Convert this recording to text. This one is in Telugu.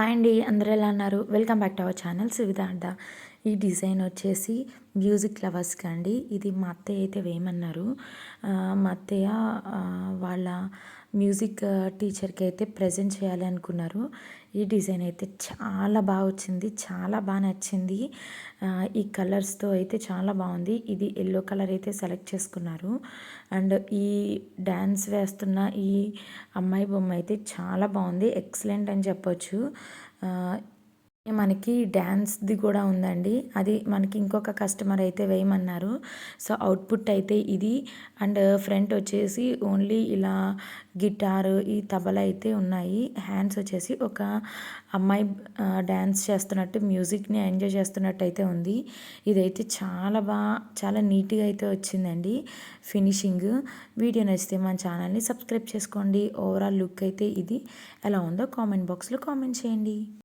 హాయ్ అండి అందరూ ఎలా అన్నారు welcome back to our channel Suvidhartha. ఈ డిజైన్ వచ్చేసి మ్యూజిక్ లవర్స్కి అండి. ఇది మా అత్తయ్య అయితే వేయమన్నారు. మా అత్తయ్య వాళ్ళ మ్యూజిక్ టీచర్కి అయితే ప్రజెంట్ చేయాలి అనుకున్నారు. ఈ డిజైన్ అయితే చాలా బాగా వచ్చింది చాలా బాగా నచ్చింది. ఈ కలర్స్తో అయితే చాలా బాగుంది. ఇది ఎల్లో కలర్ అయితే సెలెక్ట్ చేసుకున్నారు. అండ్ ఈ డ్యాన్స్ వేస్తున్న ఈ అమ్మాయి బొమ్మ అయితే చాలా బాగుంది. ఎక్సలెంట్ అని చెప్పొచ్చు. మనకి డ్యాన్స్ది కూడా ఉందండి. అది మనకి ఇంకొక కస్టమర్ అయితే వేయమన్నారు. సో అవుట్పుట్ అయితే ఇది. అండ్ ఫ్రంట్ వచ్చేసి ఓన్లీ ఇలా గిటార్ ఈ తబలా అయితే ఉన్నాయి. హ్యాండ్స్ వచ్చేసి ఒక అమ్మాయి డ్యాన్స్ చేస్తున్నట్టు మ్యూజిక్ని ఎంజాయ్ చేస్తున్నట్టు అయితే ఉంది. ఇదైతే చాలా బాగా చాలా నీట్గా అయితే వచ్చిందండి ఫినిషింగ్. వీడియో నచ్చితే మన ఛానల్ని సబ్స్క్రైబ్ చేసుకోండి. ఓవరాల్ లుక్ అయితే ఇది. ఎలా ఉందో కామెంట్ బాక్స్లో కామెంట్ చేయండి.